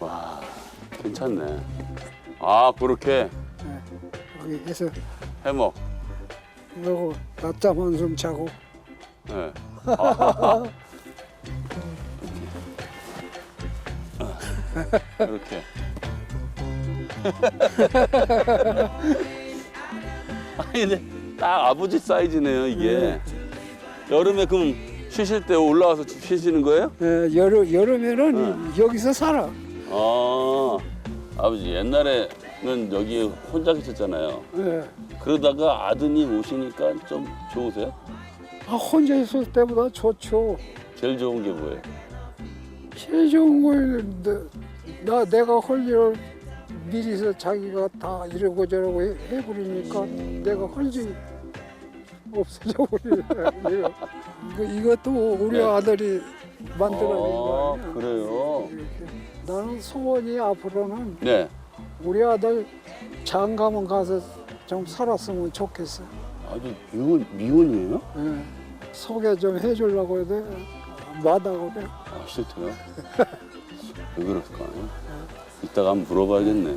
와, 괜찮네. 아, 그렇게 여기에서 해먹. 그러고 낮잠 한숨 자고 네. 아하하. 이렇게. 아니, 근데 딱 아버지 사이즈네요, 이게. 여름에 그럼 쉬실 때 올라와서 쉬시는 거예요? 예, 여름, 여름에는 이- 여기서 살아 아, 아버지 옛날에는 여기 혼자 계셨잖아요. 예. 그러다가 아드님 오시니까 좀 좋으세요? 아, 혼자 있을 때보다 좋죠 제일 좋은 게 뭐예요? 제일 좋은 걸 나, 나 내가 할 일을 미리서 자기가 다 이러고 저러고 해- 해버리니까 내가 할 일이 없어져 버리네 이거- 이것도 우리 네. 아들이 만들어낸 거 아, 아니야 그래요? 소원이 앞으로는 네. 우리 아들 장가만 가서 좀 살았으면 좋겠어. 아주 미혼, 미혼이에요? 예. 소개 좀 해주려고 해도 마다고 그래. 아, 싫대요? 왜 그럴까요? 이따가 한번 물어봐야겠네.